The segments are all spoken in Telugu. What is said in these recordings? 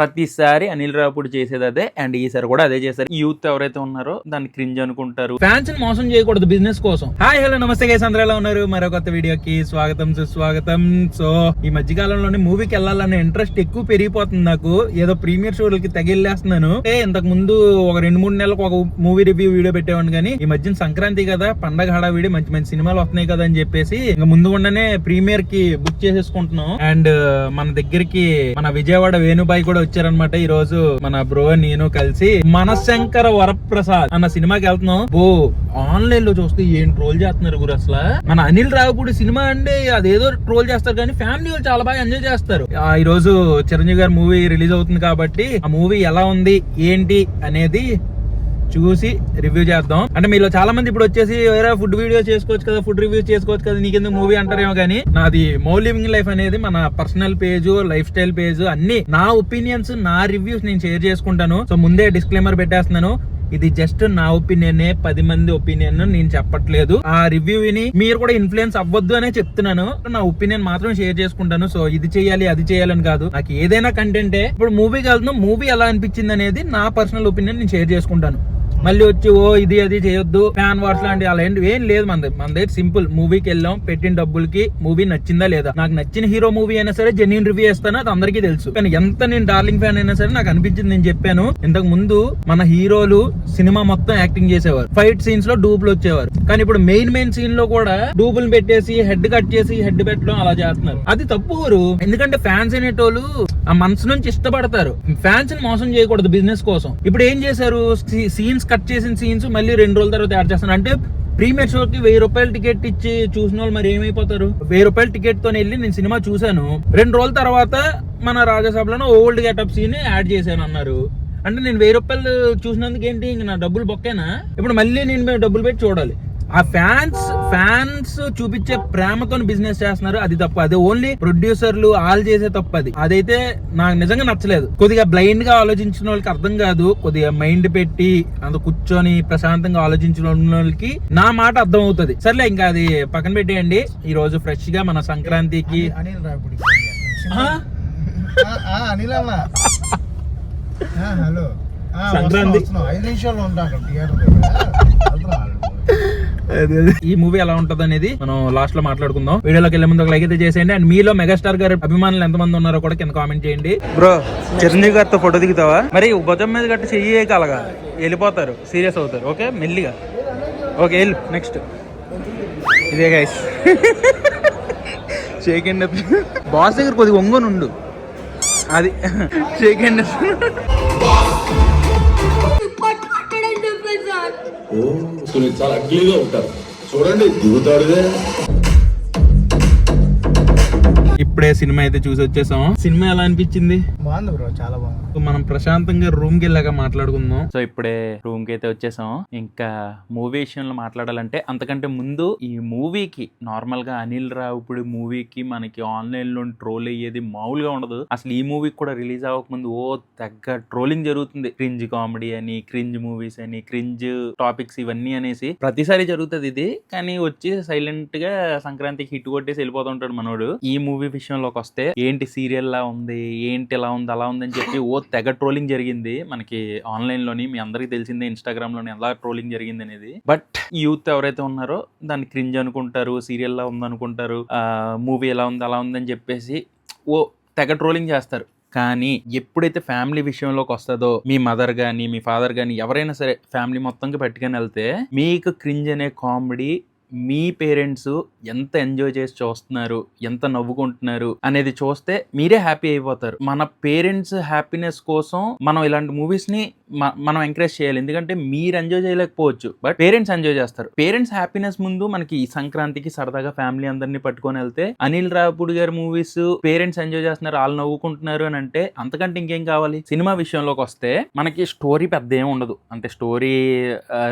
ప్రతిసారి అనిల్ రావుడు చేసేది అదే అండ్ ఈసారి కూడా అదే చేశారు యూత్ ఎవరైతే ఉన్నారో దాన్ని క్రింజ్ అనుకుంటారు. ఫ్యాన్స్ని మోసం చేయకూడదు బిజినెస్ కోసం. హాయ్ హలో నమస్తే గైస్ అందరూ ఎలా ఉన్నారు? మరో కొత్త వీడియోకి స్వాగతం సుస్వాగతం. సో ఈ మధ్య కాలంలోనే మూవీకి వెళ్ళాలనే ఇంట్రెస్ట్ ఎక్కువ పెరిగిపోతుంది నాకు. ఏదో ప్రీమియర్ షోలకి తగిలేస్తున్నాను. ఏ ఇంతకు ముందు ఒక రెండు మూడు నెలలకు ఒక మూవీ రివ్యూ వీడియో పెట్టేవాడిని కానీ ఈ మధ్యన సంక్రాంతి కదా పండగ హడావిడి మంచి మంచి సినిమాలు వస్తున్నాయి కదా అని చెప్పేసి ఇంకా ముందు ఉండనే ప్రీమియర్కి బుక్ చేసేసుకుంటున్నాం. అండ్ మన దగ్గరికి మన విజయవాడ వేణుబాయి కూడా వచ్చారనమాట ఈ రోజు మన బ్రో నేను కలిసి మనశంకర వరప్రసాద్ అన్న సినిమాకి వెళ్తున్నాం. బో ఆన్లైన్లో చూస్తే ఏం ట్రోల్ చేస్తున్నారు గురు అసలు? మన అనిల్ రావుపూడి సినిమా అంటే అదేదో ట్రోల్ చేస్తారు కానీ ఫ్యామిలీ వాళ్ళు చాలా బాగా ఎంజాయ్ చేస్తారు. ఆ, ఈ రోజు చిరంజీవి గారి మూవీ రిలీజ్ అవుతుంది కాబట్టి ఆ మూవీ ఎలా ఉంది ఏంటి అనేది చూసి రివ్యూ చేద్దాం. అంటే మీలో చాలా మంది ఇప్పుడు వచ్చేసి వేరే ఫుడ్ వీడియో చేసుకోవచ్చు కదా ఫుడ్ రివ్యూ చేసుకోవచ్చు కదా నీకెందుకు మూవీ అంటారేమో కానీ నాది మో లివింగ్ లైఫ్ అనేది మన personal page life style page అన్ని నా ఒపీనియన్స్ నా రివ్యూస్ నేను షేర్ చేసుకుంటాను. సో ముందే డిస్క్లైమర్ పెట్టేస్తున్నాను. ఇది జస్ట్ నా ఒపీనియన్ పది మంది ఒపీనియన్ నేను చెప్పట్లేదు. ఆ రివ్యూ విని మీరు కూడా ఇన్ఫ్లుయెన్స్ అవ్వద్దు అనే చెప్తున్నాను. నా ఒపీనియన్ మాత్రం షేర్ చేసుకుంటాను. సో ఇది చేయాలి అది చేయాలని కాదు. నాకు ఏదైనా కంటెంటే ఇప్పుడు మూవీకి వెళ్తున్నాం మూవీ ఎలా అనిపించింది అనేది నా పర్సనల్ ఒపీనియన్ నేను షేర్ చేసుకుంటాను. మళ్ళీ వచ్చి ఓ ఇది అది చేయొద్దు. ఫ్యాన్ వాట్స్ లాంటి అలా ఏంటి? ఏం లేదు మన దగ్గర మన దగ్గర సింపుల్ మూవీకి వెళ్ళాం పెట్టిన డబ్బులకి మూవీ నచ్చిందా లేదా? నాకు నచ్చిన హీరో మూవీ అయినా సరే జెన్యున్ రివ్యూ చేస్తాను అది అందరికీ తెలుసు. కానీ ఎంత నేను డార్లింగ్ ఫ్యాన్ అయినా సరే నాకు అనిపించింది నేను చెప్పాను. ఇంతకు ముందు మన హీరోలు సినిమా మొత్తం యాక్టింగ్ చేసేవారు. ఫైట్ సీన్స్లో డూపులు వచ్చేవారు. కానీ ఇప్పుడు మెయిన్ మెయిన్ సీన్లో కూడా డూబులు పెట్టేసి హెడ్ కట్ చేసి హెడ్ పెట్టడం అలా చేస్తున్నారు. అది తప్పు ఎందుకంటే ఫ్యాన్స్ అనేటోళ్ళు ఆ మనసు నుంచి ఇష్టపడతారు. ఫ్యాన్స్ని మోసం చేయకూడదు బిజినెస్ కోసం. ఇప్పుడు ఏం చేశారు? సీన్స్ కట్ చేసిన సీన్స్ మళ్ళీ రెండు రోజుల తర్వాత యాడ్ చేస్తున్నారు. అంటే ప్రీమియర్ షోకి వెయ్యి రూపాయలు టికెట్ ఇచ్చి చూసిన వాళ్ళు మరి ఏమైపోతారు? వెయ్యి రూపాయల టికెట్తో వెళ్ళి నేను సినిమా చూశాను. రెండు రోజుల తర్వాత మన రాజసభలో ఓల్డ్ గెటప్ సీన్ యాడ్ చేశాను అన్నారు. అంటే నేను వెయ్యి రూపాయలు చూసినందుకు ఏంటి? ఇంక నా డబ్బులు బొక్కేనా? ఇప్పుడు మళ్ళీ నేను డబ్బులు పెట్టి చూడాలి. ఆ ఫ్యాన్స్ ఫ్యాన్స్ చూపించే ప్రేమతో బిజినెస్ చేస్తున్నారు. అది తప్పు. అది ఓన్లీ ప్రొడ్యూసర్లు ఆల్ చేసే తప్పు అది. అదైతే నాకు నిజంగా నచ్చలేదు. కొద్దిగా బ్లైండ్గా ఆలోచించిన వాళ్ళకి అర్థం కాదు. కొద్దిగా మైండ్ పెట్టి అంత కూర్చొని ప్రశాంతంగా ఆలోచించిన వాళ్ళకి నా మాట అర్థం అవుతుంది సర్లే ఇంకా అది పక్కన పెట్టేయండి. ఈ రోజు ఫ్రెష్గా మన సంక్రాంతికి హలో. సంక్రాంతి. ఐదు నిమిషాలు ఉంటాం అక్కడ థియేటర్ దగ్గర. వెళ్తున్నాం. ఈ మూవీ ఎలా ఉంటది అనేది మనం లాస్ట్లో మాట్లాడుకుందాం. వీడియోలోకి వెళ్ళే ముందు ఒక లైక్ అయితే చేసేయండి. అండ్ మీలో మెగాస్టార్ గారి అభిమానులు ఎంతమంది ఉన్నారో కూడా కింద కామెంట్ చేయండి. బ్రో చిరంజీవి గారితో ఫోటో దిగుతావా? మరి భుజం మీద గట్టి చెయ్యి కలగా వెళ్ళిపోతారు. సీరియస్ అవుతారు. ఓకే మెల్లిగా. ఓకే వెళ్ళు. నెక్స్ట్ ఇదే గైస్ షేక్ అండ్ బాస్ దగ్గర కొద్దిగా ఒంగోని ఉండు. అది. షేక్ అండ్ సార్ చాలా అగ్లీగా ఉంటారు. చూడండి దిగుతాడుదే ఇప్పుడే సినిమా అయితే చూసి వచ్చేసాం. సినిమా ఎలా అనిపించింది? బాగుంది బ్రో చాలా బాగుంది. మనం ప్రశాంతంగా రూమ్కి వెళ్ళాక మాట్లాడుకుందాం. సో ఇప్పుడే రూమ్కి అయితే వచ్చేసాం. ఇంకా మూవీ విషయంలో మాట్లాడాలంటే అంతకంటే ముందు ఈ మూవీకి నార్మల్గా అనిల్ రావుపుడి మూవీకి మనకి ఆన్లైన్లో ట్రోల్ అయ్యేది మామూలుగా ఉండదు. అసలు ఈ మూవీకి కూడా రిలీజ్ అవ్వకముందు ఓ తగ్గ ట్రోలింగ్ జరుగుతుంది. క్రింజ్ కామెడీ అని క్రింజ్ మూవీస్ అని క్రింజ్ టాపిక్స్ ఇవన్నీ అనేసి ప్రతిసారి జరుగుతుంది ఇది. కానీ వచ్చి సైలెంట్గా సంక్రాంతికి హిట్ కొట్టేసి వెళ్ళిపోతుంటాడు మనోడు. ఈ మూవీ విషయంలోకి వస్తే ఏంటి సీరియల్ లా ఉంది? ఏంటి ఎలా ఉంది అలా ఉందని చెప్పి ఓ తెగ ట్రోలింగ్ జరిగింది. మనకి ఆన్లైన్లోని మీ అందరికీ తెలిసిందే ఇన్స్టాగ్రామ్లోని ఎలా ట్రోలింగ్ జరిగింది అనేది. బట్ యూత్ ఎవరైతే ఉన్నారో దాన్ని క్రింజ్ అనుకుంటారు సీరియల్ లా మూవీ ఎలా ఉంది అలా ఉందని చెప్పేసి ఓ తెగ ట్రోలింగ్ చేస్తారు. కానీ ఎప్పుడైతే ఫ్యామిలీ విషయంలోకి వస్తుందో మీ మదర్ కానీ మీ ఫాదర్ కానీ ఎవరైనా సరే ఫ్యామిలీ మొత్తంకి పెట్టుకొని వెళ్తే మీకు క్రింజ్ అనే కామెడీ మీ పేరెంట్స్ ఎంత ఎంజాయ్ చేసి చూస్తున్నారు ఎంత నవ్వుకుంటున్నారు అనేది చూస్తే మీరే హ్యాపీ అయిపోతారు. మన పేరెంట్స్ హ్యాపీనెస్ కోసం మనం ఇలాంటి మూవీస్ని మనం ఎంకరేజ్ చేయాలి. ఎందుకంటే మీరు ఎంజాయ్ చేయలేకపోవచ్చు బట్ పేరెంట్స్ ఎంజాయ్ చేస్తారు. పేరెంట్స్ హ్యాపీనెస్ ముందు మనకి ఈ సంక్రాంతికి సరదాగా ఫ్యామిలీ అందరినీ పట్టుకొని వెళ్తే అనిల్ రాపుడు గారి మూవీస్ పేరెంట్స్ ఎంజాయ్ చేస్తున్నారు వాళ్ళు నవ్వుకుంటున్నారు అని అంటే అంతకంటే ఇంకేం కావాలి? సినిమా విషయంలోకి వస్తే మనకి స్టోరీ పెద్ద ఏం ఉండదు. అంటే స్టోరీ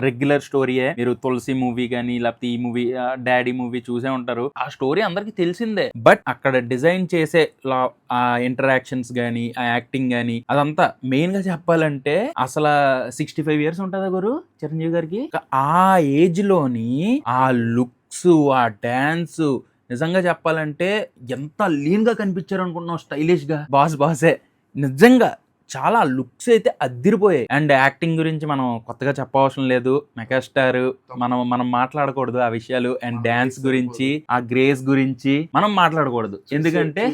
రెగ్యులర్ స్టోరీయే. మీరు తులసి మూవీ కానీ లేకపోతే ఈ మూవీ డాడీ మూవీ చూసే ఉంటారు. ఆ స్టోరీ అందరికి తెలిసిందే. బట్ అక్కడ డిజైన్ చేసే లా- ఆ ఇంటరాక్షన్స్ కానీ ఆ యాక్టింగ్ కానీ అదంతా మెయిన్గా చెప్పాలంటే అసలు సిక్స్టీ ఫైవ్ ఇయర్స్ ఉంటుందా గురు చిరంజీవి గారికి? ఆ ఏజ్లోని ఆ లుక్స్ ఆ డాన్స్ నిజంగా చెప్పాలంటే ఎంత లీన్గా కనిపించారు అనుకుంటున్నావు స్టైలిష్గా బాస్ బాసే. నిజంగా చాలా లుక్స్ అయితే అద్దిరిపోయాయి. అండ్ యాక్టింగ్ గురించి మనం కొత్తగా చెప్పవసరం లేదు. మెగాస్టార్ మనం మనం మాట్లాడకూడదు ఆ విషయాలు. అండ్ డాన్స్ గురించి ఆ గ్రేస్ గురించి మనం మాట్లాడకూడదు. ఎందుకంటే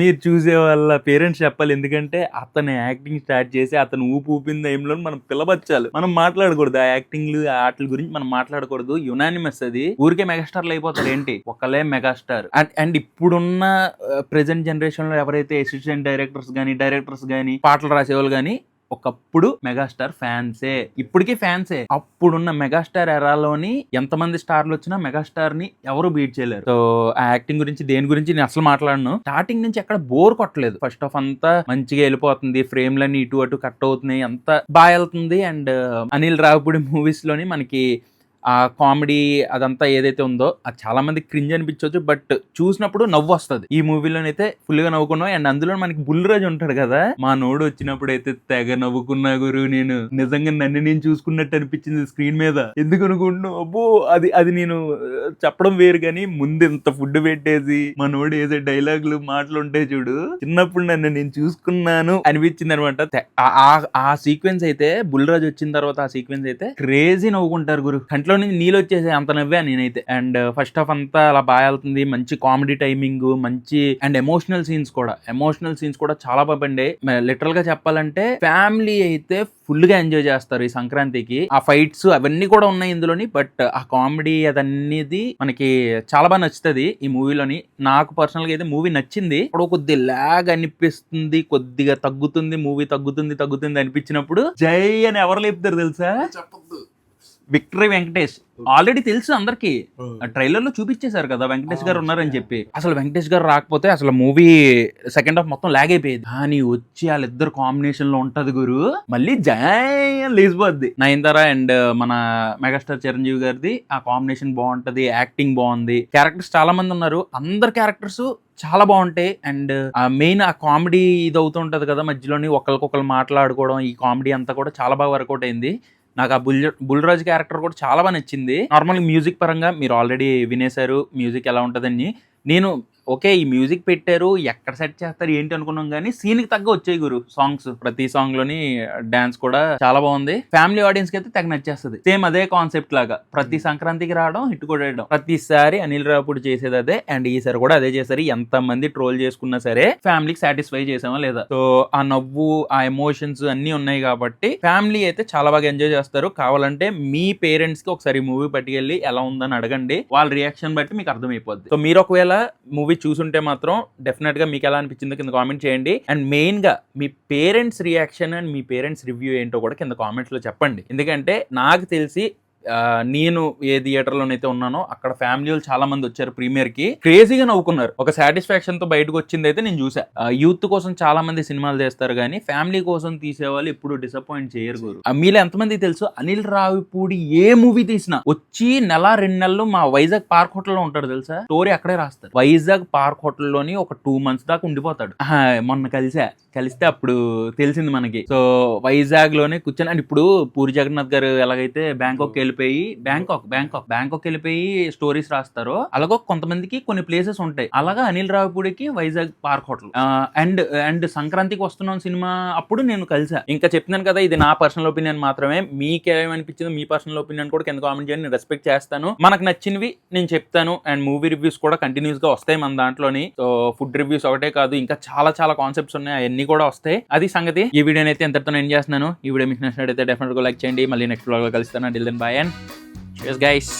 మీరు చూసే వాళ్ళ పేరెంట్స్ చెప్పాలి. ఎందుకంటే అతను యాక్టింగ్ స్టార్ట్ చేసి అతను ఊపి ఊపిన టైంలో మనం పిలబచ్చాలి మనం మాట్లాడకూడదు. ఆ యాక్టింగ్ ఆ ఆటల గురించి మనం మాట్లాడకూడదు. యునానిమస్ అది. ఊరికే మెగాస్టార్లు అయిపోతారు ఏంటి? ఒకలే మెగాస్టార్. అండ్ ఇప్పుడున్న ప్రెసెంట్ జనరేషన్లో ఎవరైతే అసిస్టెంట్ డైరెక్టర్స్ కానీ డైరెక్టర్స్ కానీ పాటలు రాసేవాళ్ళు కానీ ఒకప్పుడు మెగాస్టార్ ఫ్యాన్సే. ఇప్పటికీ ఫ్యాన్సే. అప్పుడున్న మెగాస్టార్ ఎరాలోని ఎంతమంది స్టార్లు వచ్చినా మెగాస్టార్ని ఎవరు బీట్ చేయలేరు. సో ఆ యాక్టింగ్ గురించి దేని గురించి నేను అసలు మాట్లాడను. స్టార్టింగ్ నుంచి ఎక్కడ బోర్ కొట్టలేదు. ఫస్ట్ ఆఫ్ అంతా మంచిగా వెళ్ళిపోతుంది. ఫ్రేమ్లన్నీ ఇటు అటు కట్ అవుతున్నాయి. అంత బాగా వెళ్తుంది. అండ్ అనిల్ రావుపూడి మూవీస్లోని మనకి ఆ కామెడీ అదంతా ఏదైతే ఉందో అది చాలా మంది క్రింజ్ అనిపించవచ్చు బట్ చూసినప్పుడు నవ్వు వస్తుంది. ఈ మూవీలోనైతే ఫుల్గా నవ్వుకున్నాం. అండ్ అందులో మనకి బుల్లిరాజు ఉంటాడు కదా? మా నోడు వచ్చినప్పుడు అయితే తెగ నవ్వుకున్నా గురు నేను. నిజంగా నన్ను నేను చూసుకున్నట్టు అనిపించింది స్క్రీన్ మీద. ఎందుకు అనుకుంటున్నావు? అబ్బో అది అది నేను చెప్పడం వేరు కానీ ముందు ఇంత ఫుడ్ పెట్టేసి మా నోడు వేసే డైలాగులు మాటలు ఉంటాయి చూడు. చిన్నప్పుడు నన్ను నేను చూసుకున్నాను అనిపించింది అనమాట ఆ సీక్వెన్స్ అయితే బుల్లిరాజు వచ్చిన తర్వాత ఆ సీక్వెన్స్ అయితే క్రేజీ నవ్వుకుంటారు గురు. కంట్లో నుంచి నీళ్ళు వచ్చేసి అంత నవ్వా నేనైతే. అండ్ uh, ఫస్ట్ హాఫ్ అంతా అలా బాగా వెళ్తుంది. మంచి కామెడీ టైమింగ్ మంచి అండ్ ఎమోషనల్ సీన్స్ కూడా. ఎమోషనల్ సీన్స్ కూడా చాలా బాగా పండే లిటరల్గా చెప్పాలంటే ఫ్యామిలీ అయితే ఫుల్గా ఎంజాయ్ చేస్తారు ఈ సంక్రాంతికి. ఆ ఫైట్స్ అవన్నీ కూడా ఉన్నాయి ఇందులోని. బట్ uh, ఆ కామెడీ అదన్నది మనకి చాలా బాగా నచ్చుతుంది ఈ మూవీలోని. నాకు పర్సనల్గా అయితే మూవీ నచ్చింది. ఇప్పుడు కొద్ది లాగ్ అనిపిస్తుంది కొద్దిగా తగ్గుతుంది మూవీ తగ్గుతుంది తగ్గుతుంది అనిపించినప్పుడు జై అని ఎవరు లేపుతారు తెలుసా? విక్టరీ వెంకటేష్. ఆల్రెడీ తెలుసు అందరికి. ట్రైలర్లో చూపించేశారు కదా వెంకటేష్ గారు ఉన్నారని చెప్పి. అసలు వెంకటేష్ గారు రాకపోతే అసలు మూవీ సెకండ్ హాఫ్ మొత్తం లాగ్ అయిపోయేది. కానీ వచ్చి వాళ్ళిద్దరు కాంబినేషన్లో ఉంటది గురు. మళ్ళీ జయ లేచిపోద్ది నయనతార అండ్ మన మెగాస్టార్ చిరంజీవి గారిది. ఆ కాంబినేషన్ బాగుంటది యాక్టింగ్ బాగుంది. క్యారెక్టర్స్ చాలా మంది ఉన్నారు. అందరు క్యారెక్టర్స్ చాలా బాగుంటాయి. అండ్ మెయిన్ ఆ కామెడీ ఇది అవుతుంటది కదా మధ్యలోని. ఒకరికొకరు మాట్లాడుకోవడం ఈ కామెడీ అంతా కూడా చాలా బాగా వర్కౌట్ అయింది. నాకు ఆ బుల్ బుల్రాజ్ క్యారెక్టర్ కూడా చాలా బాగా నచ్చింది. నార్మల్ మ్యూజిక్ పరంగా మీరు ఆల్రెడీ వినేశారు. మ్యూజిక్ ఎలా ఉంటుందని. నేను ఓకే ఈ మ్యూజిక్ పెట్టారు ఎక్కడ సెట్ చేస్తారు ఏంటి అనుకున్నాం కానీ సీన్కి తగ్గ వచ్చాయి గురు సాంగ్స్. ప్రతి సాంగ్లోని డాన్స్ కూడా చాలా బాగుంది. ఫ్యామిలీ ఆడియన్స్కి అయితే తెగ నచ్చేస్తుంది. సేమ్ అదే కాన్సెప్ట్ లాగా. ప్రతి సంక్రాంతికి రావడం హిట్ కొట్టేయడం ప్రతిసారి అనిల్ రావుపూడి చేసేది అదే అండ్ ఈసారి కూడా అదే చేశారు. ఎంత మంది ట్రోల్ చేసుకున్నా సరే ఫ్యామిలీకి సాటిస్ఫై చేసామా లేదా? సో ఆ నవ్వు ఆ ఎమోషన్స్ అన్ని ఉన్నాయి కాబట్టి ఫ్యామిలీ అయితే చాలా బాగా ఎంజాయ్ చేస్తారు. కావాలంటే మీ పేరెంట్స్కి ఒకసారి మూవీ పట్టుకెళ్ళి ఎలా ఉందని అడగండి. వాళ్ళ రియాక్షన్ బట్టి మీకు అర్థమైపోద్ది. సో మీరు ఒకవేళ మూవీ చూసుంటే మాత్రం డెఫినెట్గా మీకు ఎలా అనిపించిందో కింద కామెంట్ చేయండి. అండ్ మెయిన్గా మీ పేరెంట్స్ రియాక్షన్ అండ్ మీ పేరెంట్స్ రివ్యూ ఏంటో కూడా కింద కామెంట్స్లో చెప్పండి. ఎందుకంటే నాకు తెలిసి నేను ఏ థియేటర్ లోనైతే ఉన్నానో అక్కడ ఫ్యామిలీ వాళ్ళు చాలా మంది వచ్చారు ప్రీమియర్కి క్రేజీగా నవ్వుకున్నారు. ఒక సాటిస్ఫాక్షన్తో బయటకు వచ్చింది అయితే నేను చూసా యూత్ కోసం చాలా మంది సినిమాలు చేస్తారు కానీ ఫ్యామిలీ కోసం తీసేవాళ్ళు ఎప్పుడు డిసప్పాయింట్ చేయరు గురు. మీలో ఎంతమంది తెలుసు? అనిల్ రావిపూడి ఏ మూవీ తీసినా వచ్చి నెల రెండు నెలలు మా వైజాగ్ పార్క్ హోటల్లో ఉంటాడు తెలుసా? స్టోరీ అక్కడే రాస్తారు వైజాగ్ పార్క్ హోటల్లోని ఒక టూ మంత్స్ దాకా ఉండిపోతాడు. మొన్న కలిసా కలిస్తే అప్పుడు తెలిసింది మనకి. సో వైజాగ్లోనే కూర్చొని అండ్ ఇప్పుడు పూరి జగన్నాథ్ గారు ఎలాగైతే బ్యాంకాక్ వెళ్ళిపోయి బ్యాంకాక్ బ్యాంకాక్ బ్యాంకాక్ వెళ్ళిపోయి స్టోరీస్ రాస్తారు అలాగో కొంతమందికి కొన్ని ప్లేసెస్ ఉంటాయి. అలాగా Anil రావిపూడికి Vizag park hotel and and సంక్రాంతికి వస్తున్నాం సినిమా అప్పుడు నేను కలిసా. ఇంకా చెప్తున్నాను కదా ఇది నా పర్సనల్ ఒపీనియన్ మాత్రమే. మీకేమనిపించింది మీ పర్సనల్ ఒపీనియన్ కూడా కింద కామెంట్ చేయండి. నేను రెస్పెక్ట్ చేస్తాను. మనకు నచ్చినవి నేను చెప్తాను. అండ్ మూవీ రివ్యూస్ కూడా కంటిన్యూస్గా వస్తాయి మన దాంట్లోని. సో ఫుడ్ రివ్యూస్ ఒకటే కాదు ఇంకా చాలా చాలా కాన్సెప్ట్స్ ఉన్నాయి. అవన్నీ కూడా వస్తాయి. అది సంగతి. ఈ వీడియో అయితే ఎంతటితో నేను చేస్తున్నాను. ఈ వీడియో మీకు నచ్చినట్టయితే డెఫినెట్గా లైక్ చేయండి. మళ్ళీ నెక్స్ట్ బ్లాగ్లో కలుస్తాను. Till then bye and guys